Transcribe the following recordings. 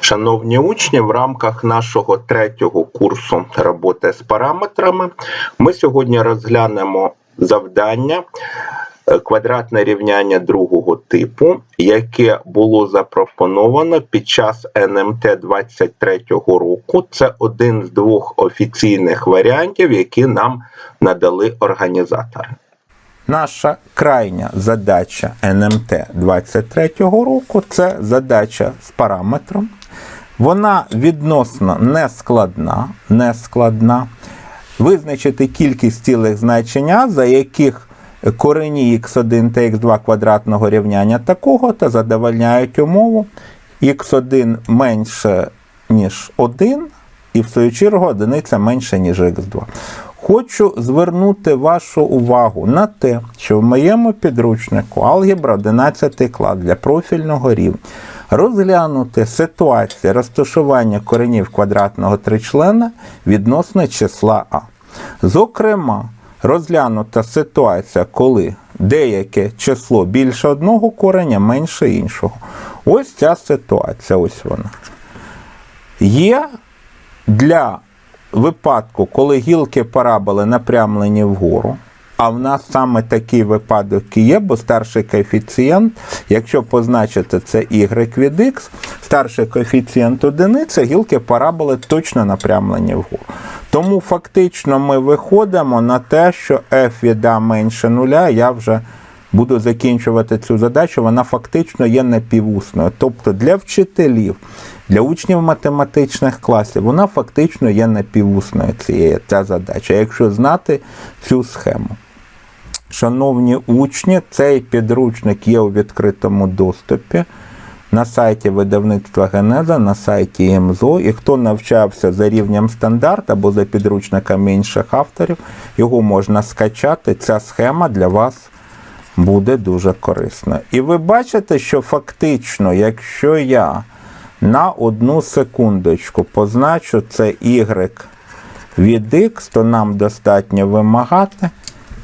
Шановні учні, в рамках нашого третього курсу роботи з параметрами ми сьогодні розглянемо завдання е, квадратне рівняння другого типу, яке було запропоновано під час НМТ 23 року. Це один з двох офіційних варіантів, які нам надали організатори. Наша крайня задача НМТ 23 року це задача з параметром. Вона відносно нескладна, нескладна. Визначити кількість цілих значень А, за яких корені х1 та х2 квадратного рівняння такого та задовольняють умову х1 менше, ніж 1, і в свою чергу одиниця менше, ніж х2. Хочу звернути вашу увагу на те, що в моєму підручнику алгебра 11 клас для профільного рівня розглянути ситуацію розташування коренів квадратного тричлена відносно числа А. Зокрема, розглянута ситуація, коли деяке число більше одного кореня, менше іншого. Ось ця ситуація, ось вона. Є для випадку, коли гілки параболи напрямлені вгору, а в нас саме такий випадок є, бо старший коефіцієнт, якщо позначити це y від x, старший коефіцієнт одиниця, гілки параболи точно напрямлені вгору. Тому фактично ми виходимо на те, що f від a менше нуля, я вже буду закінчувати цю задачу, вона фактично є напівусною. Тобто для вчителів, для учнів математичних класів, вона фактично є напівусною цієї ця задача, якщо знати цю схему. Шановні учні, цей підручник є у відкритому доступі на сайті видавництва Генеза, на сайті МЗО. І хто навчався за рівнем стандарт або за підручниками інших авторів, його можна скачати. Ця схема для вас буде дуже корисна. І ви бачите, що фактично, якщо я на одну секундочку позначу це y від x, то нам достатньо вимагати,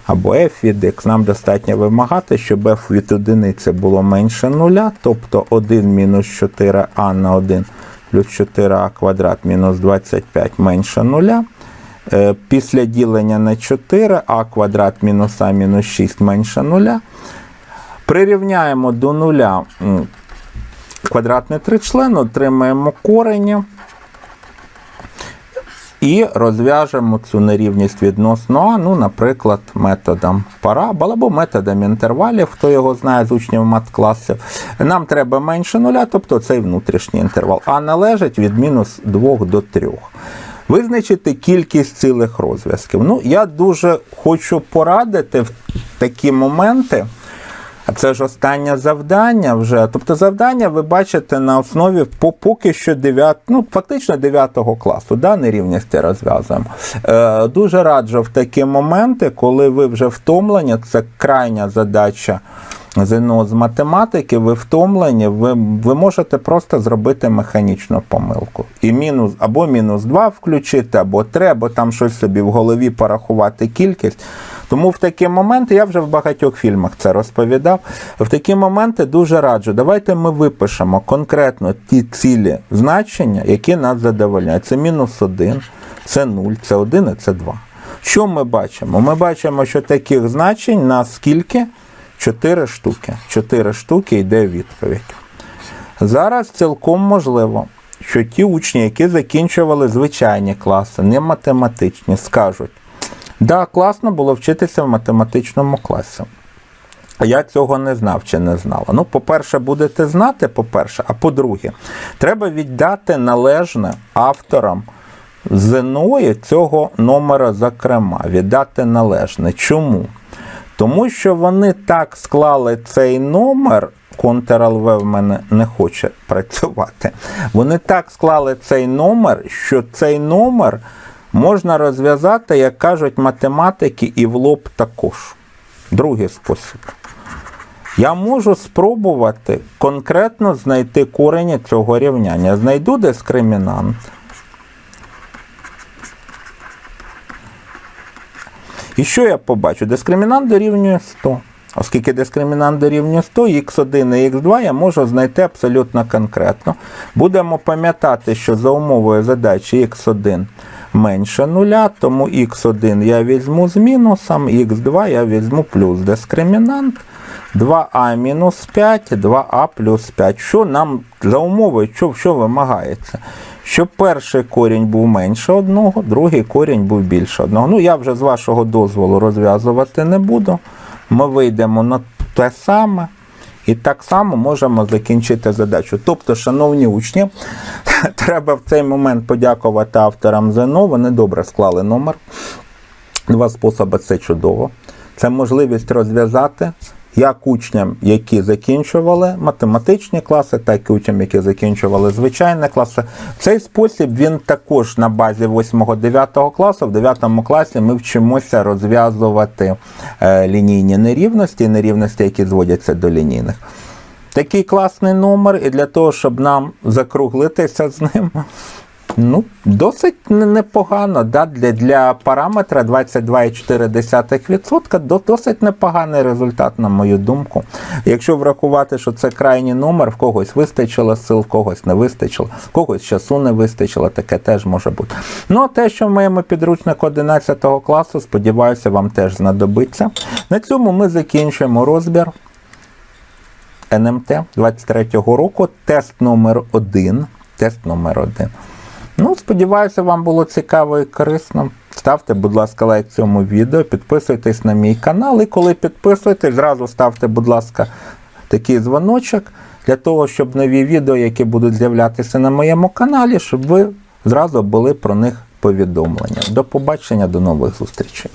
або f від x, нам достатньо вимагати, щоб f від одиниці було менше нуля, тобто 1 мінус 4а на 1 плюс 4а квадрат мінус 25 менше нуля. Е, Після ділення на 4 а квадрат мінус а мінус 6 менше нуля. Прирівняємо до нуля квадратний тричлен, отримаємо корені і розв'яжемо цю нерівність відносно ну, наприклад, методом парабол або методом інтервалів, хто його знає з учнів мат-класів. Нам треба менше нуля, тобто цей внутрішній інтервал, а належить від мінус 2 до 3. Визначити кількість цілих розв'язків. Ну, я дуже хочу порадити в такі моменти. Це ж останнє завдання вже. Тобто завдання ви бачите на основі по поки що 9, ну фактично 9 класу, да, нерівності розв'язуємо. Е, дуже раджу в такі моменти, коли ви вже втомлені, це крайня задача ЗНО з математики, ви втомлені, ви, ви можете просто зробити механічну помилку. І мінус або мінус 2 включити, або 3, або там щось собі в голові порахувати кількість. Тому в такі моменти, я вже в багатьох фільмах це розповідав. В такі моменти дуже раджу. Давайте ми випишемо конкретно ті цілі значення, які нас задовольняють. Це мінус 1, це 0, це 1 і це 2. Що ми бачимо? Ми бачимо, що таких значень на скільки? 4 штуки. 4 штуки йде відповідь. Зараз цілком можливо, що ті учні, які закінчували звичайні класи, не математичні, скажуть. Да, класно було вчитися в математичному класі. Я цього не знав чи не знала. Ну, по-перше, будете знати, по-перше, а по-друге, треба віддати належне авторам ЗНО цього номера, зокрема, віддати належне. Чому? Тому що вони так склали цей номер. Ctrl-V в мене не хоче працювати. Вони так склали цей номер, що цей номер можна розв'язати, як кажуть математики, і в лоб також. Другий спосіб. Я можу спробувати конкретно знайти корені цього рівняння. Знайду дискримінант. І що я побачу? Дискримінант дорівнює 100. Оскільки дискримінант дорівнює 100, х1 і х2 я можу знайти абсолютно конкретно. Будемо пам'ятати, що за умовою задачі х1 менше нуля, тому х1 я візьму з мінусом, х2 я візьму плюс дискримінант. 2а мінус 5, 2а плюс 5. Що нам за умовою, що, що вимагається? Щоб перший корінь був менше одного, другий корінь був більше одного. Ну, я вже з вашого дозволу розв'язувати не буду. Ми вийдемо на те саме. І так само можемо закінчити задачу. Тобто, шановні учні, треба в цей момент подякувати авторам ЗНО. Вони добре склали номер. Два способи це чудово. Це можливість розв'язати як учням, які закінчували математичні класи, так і учням, які закінчували звичайні класи. В цей спосіб він також на базі 8-9 класу. В 9 класі ми вчимося розв'язувати е, лінійні нерівності, нерівності, які зводяться до лінійних. Такий класний номер, і для того, щоб нам закруглитися з ним, Ну, досить непогано. Да? Для, для параметра 22,4% до- досить непоганий результат, на мою думку. Якщо врахувати, що це крайній номер, в когось вистачило сил, в когось не вистачило, в когось часу не вистачило, таке теж може бути. Ну, а те, що в моєму підручнику 11 класу, сподіваюся, вам теж знадобиться. На цьому ми закінчуємо розбір. НМТ 23-го року, тест номер 1. Тест номер 1. Ну, сподіваюся, вам було цікаво і корисно. Ставте, будь ласка, лайк цьому відео, підписуйтесь на мій канал. І коли підписуєтесь, зразу ставте, будь ласка, такий дзвоночок для того, щоб нові відео, які будуть з'являтися на моєму каналі, щоб ви зразу були про них повідомлення. До побачення, до нових зустрічей.